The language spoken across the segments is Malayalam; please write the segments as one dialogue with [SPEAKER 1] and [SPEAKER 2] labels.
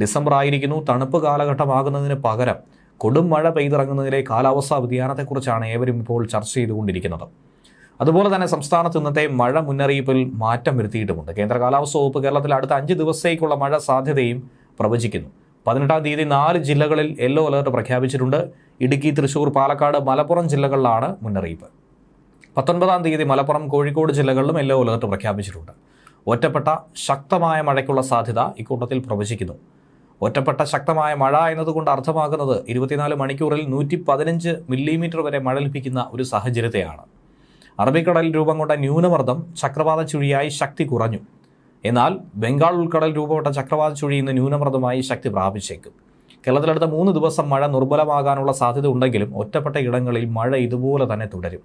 [SPEAKER 1] ഡിസംബർ ആയിരിക്കുന്നു തണുപ്പ് കാലഘട്ടമാകുന്നതിന് പകരം കൊടും മഴ പെയ്തിറങ്ങുന്നതിലെ കാലാവസ്ഥാ വ്യതിയാനത്തെക്കുറിച്ചാണ് ഏവരും ഇപ്പോൾ ചർച്ച ചെയ്തുകൊണ്ടിരിക്കുന്നത്. അതുപോലെ തന്നെ സംസ്ഥാനത്ത് ഇന്നത്തെ മഴ മുന്നറിയിപ്പിൽ മാറ്റം വരുത്തിയിട്ടുമുണ്ട്. കേന്ദ്ര കാലാവസ്ഥാ വകുപ്പ് കേരളത്തിൽ അടുത്ത അഞ്ച് ദിവസത്തേക്കുള്ള മഴ സാധ്യതയും പ്രവചിക്കുന്നു. പതിനെട്ടാം തീയതി നാല് ജില്ലകളിൽ യെല്ലോ അലേർട്ട് പ്രഖ്യാപിച്ചിട്ടുണ്ട്. ഇടുക്കി തൃശൂർ പാലക്കാട് മലപ്പുറം ജില്ലകളിലാണ് മുന്നറിയിപ്പ്. പത്തൊൻപതാം തീയതി മലപ്പുറം കോഴിക്കോട് ജില്ലകളിലും യെല്ലോ അലേർട്ട് പ്രഖ്യാപിച്ചിട്ടുണ്ട്. ഒറ്റപ്പെട്ട ശക്തമായ മഴയ്ക്കുള്ള സാധ്യത ഇക്കൂട്ടത്തിൽ പ്രവചിക്കുന്നു. ഒറ്റപ്പെട്ട ശക്തമായ മഴ എന്നതുകൊണ്ട് അർത്ഥമാക്കുന്നത് ഇരുപത്തിനാല് മണിക്കൂറിൽ നൂറ്റി പതിനഞ്ച് മില്ലിമീറ്റർ വരെ മഴ ലഭിക്കുന്ന ഒരു സാഹചര്യത്തെയാണ്. അറബിക്കടലിൽ രൂപം കൊണ്ട ന്യൂനമർദ്ദം ചക്രവാത ചുഴിയായി ശക്തി കുറഞ്ഞു. എന്നാൽ ബംഗാൾ ഉൾക്കടൽ രൂപപ്പെട്ട ചക്രവാത ചുഴി ഇന്ന് ന്യൂനമർദ്ദമായി ശക്തി പ്രാപിച്ചേക്കും. കേരളത്തിലടുത്ത മൂന്ന് ദിവസം മഴ ദുർബലമാകാനുള്ള സാധ്യത ഉണ്ടെങ്കിലും ഒറ്റപ്പെട്ട ഇടങ്ങളിൽ മഴ ഇതുപോലെ തന്നെ തുടരും.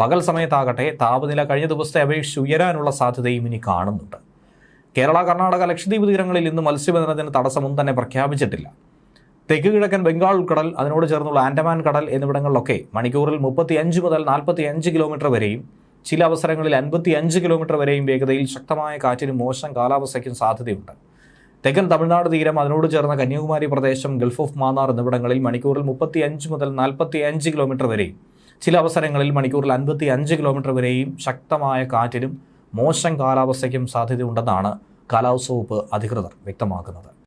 [SPEAKER 1] പകൽ സമയത്താകട്ടെ താപനില കഴിഞ്ഞ ദിവസത്തെ അപേക്ഷിച്ച് ഉയരാനുള്ള സാധ്യതയും ഇനി കാണുന്നുണ്ട്. കേരള കർണാടക ലക്ഷദ്വീപ് തീരങ്ങളിൽ ഇന്ന് മത്സ്യബന്ധനത്തിന് തടസ്സമൊന്നും തന്നെ പ്രഖ്യാപിച്ചിട്ടില്ല. തെക്ക് കിഴക്കൻ ബംഗാൾ ഉൾക്കടൽ അതിനോട് ചേർന്നുള്ള ആൻഡമാൻ കടൽ എന്നിവിടങ്ങളിലൊക്കെ മണിക്കൂറിൽ മുപ്പത്തി അഞ്ച് മുതൽ നാൽപ്പത്തി അഞ്ച് കിലോമീറ്റർ വരെയും ചില അവസരങ്ങളിൽ അൻപത്തി അഞ്ച് കിലോമീറ്റർ വരെയും വേഗതയിൽ ശക്തമായ കാറ്റിനും മോശം കാലാവസ്ഥയ്ക്കും സാധ്യതയുണ്ട്. തെക്കൻ തമിഴ്നാട് തീരം അതിനോട് ചേർന്ന കന്യാകുമാരി പ്രദേശം ഗൾഫ് ഓഫ് മാന്നാർ എന്നിവിടങ്ങളിൽ മണിക്കൂറിൽ മുപ്പത്തി അഞ്ച് മുതൽ നാൽപ്പത്തി അഞ്ച് കിലോമീറ്റർ വരെയും ചില അവസരങ്ങളിൽ മണിക്കൂറിൽ അൻപത്തി അഞ്ച് കിലോമീറ്റർ വരെയും ശക്തമായ കാറ്റിനും മോശം കാലാവസ്ഥയ്ക്കും സാധ്യതയുണ്ടെന്നാണ് കാലാവസ്ഥ വകുപ്പ് അധികൃതർ വ്യക്തമാക്കുന്നത്.